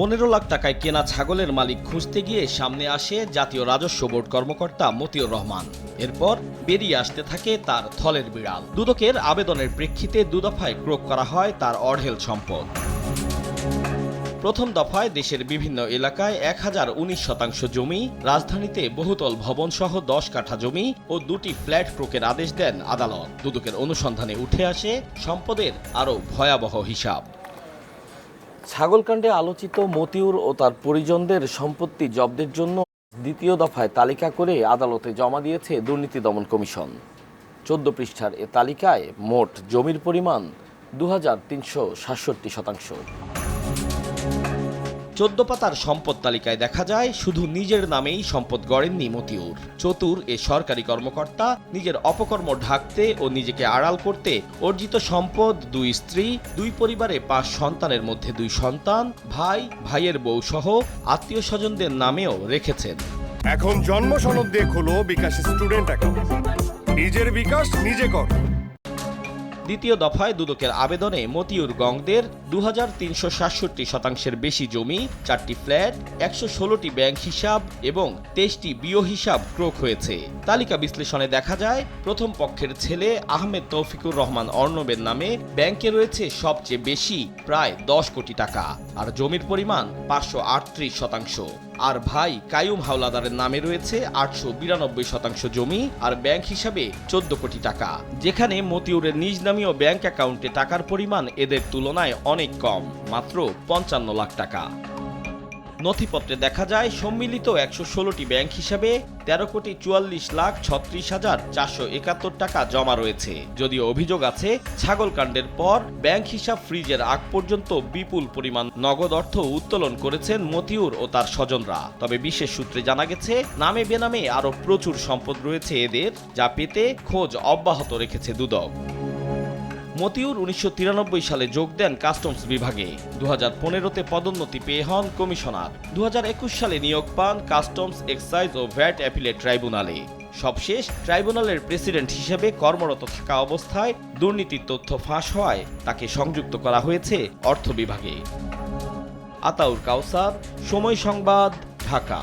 পনেরো লাখ টাকায় কেনা ছাগলের মালিক খুঁজতে গিয়ে সামনে আসে জাতীয় রাজস্ব বোর্ড কর্মকর্তা মতিউর রহমান। এরপর বেরিয়ে আসতে থাকে তার থলের বিড়াল। দুদকের আবেদনের প্রেক্ষিতে দুদফায় ক্রোক করা হয় তার অঢেল সম্পদ। প্রথম দফায় দেশের বিভিন্ন এলাকায় এক হাজার উনিশ শতাংশ জমি, রাজধানীতে বহুতল ভবন সহ দশ কাঠা জমি ও দুটি ফ্ল্যাট ক্রোকের আদেশ দেন আদালত। দুদকের অনুসন্ধানে উঠে আসে সম্পদের আরও ভয়াবহ হিসাব। ছাগলকাণ্ডে আলোচিত মতিউর ও তার পরিজনদের সম্পত্তি জব্দের জন্য দ্বিতীয় দফায় তালিকা করে আদালতে জমা দিয়েছে দুর্নীতি দমন কমিশন। চোদ্দ পৃষ্ঠার এ তালিকায় মোট জমির পরিমাণ দু হাজার তিনশো সাতষট্টি শতাংশ। চোদ্দ পাতার সম্পদ তালিকায় দেখা যায়, শুধু নিজের নামেই সম্পদ গড়েননি মতিউর। চতুর এ সরকারি কর্মকর্তা, নিজের অপকর্ম ঢাকতে ও নিজেকে আড়াল করতে অর্জিত সম্পদ, দুই স্ত্রী, দুই পরিবারে পাঁচ সন্তানের মধ্যে দুই সন্তান, ভাই, ভাইয়ের বউ সহ আত্মীয় স্বজনদের নামেও রেখেছেন। এখন জন্ম সনদ দিয়ে খোলো বিকাশ স্টুডেন্ট অ্যাকাউন্ট। নিজের বিকাশ, নিজে কর। দ্বিতীয় দফায় দুদকের আবেদনে মতিউর গংদের দু হাজার তিনশো সাতষট্টি শতাংশের বেশি জমি, চারটি ফ্ল্যাট, একশো ষোলোটি ব্যাংক হিসাব এবং তেইশটি বিও হিসাব ক্রোক হয়েছে। তালিকা বিশ্লেষণে দেখা যায়, প্রথম পক্ষের ছেলে আহমেদ তৌফিকুর রহমান অর্ণবের নামে ব্যাংকে রয়েছে সবচেয়ে বেশি, প্রায় দশ কোটি টাকা। আর জমির পরিমাণ পাঁচশো আটত্রিশ শতাংশ। আর ভাই কায়ুম হাওলাদারের নামে রয়েছে আটশো বিরানব্বই শতাংশ জমি আর ব্যাংক হিসাবে চোদ্দ কোটি টাকা। যেখানে মতিউরের নিজ নামীয় ব্যাংক অ্যাকাউন্টে টাকার পরিমাণ এদের তুলনায় অনেক কম, মাত্র পঞ্চান্ন লাখ টাকা। নথিপত্রে দেখা যায়, সম্মিলিত একশো ষোলোটি ব্যাংক হিসাবে তেরো কোটি চুয়াল্লিশ লাখ ছত্রিশ হাজার চারশো একাত্তর টাকা জমা রয়েছে। যদিও অভিযোগ আছে ছাগল কাণ্ডের পর ব্যাংক হিসাব ফ্রিজের আগ পর্যন্ত বিপুল পরিমাণ নগদ অর্থ উত্তোলন করেছেন মতিউর ও তার স্বজনরা। তবে বিশেষ সূত্রে জানা গেছে, নামে বেনামে আরও প্রচুর সম্পদ রয়েছে এদের, যা পেতে খোঁজ অব্যাহত রেখেছে দুদক। মতিউর উনিশশো তিরানব্বই সালে যোগ দেন কাস্টমস বিভাগে। দু হাজার পনেরোতে পদোন্নতি পেয়ে হন কমিশনার। দু হাজার একুশ সালে নিয়োগ পান কাস্টমস এক্সাইজ ও ভ্যাট অ্যাপিলেট ট্রাইব্যুনালে। সবশেষ ট্রাইব্যুনালের প্রেসিডেন্ট হিসেবে কর্মরত থাকা অবস্থায় দুর্নীতির তথ্য ফাঁস হওয়ায় তাকে সংযুক্ত করা হয়েছে অর্থ বিভাগে। আতাউর কাউসার, সময় সংবাদ, ঢাকা।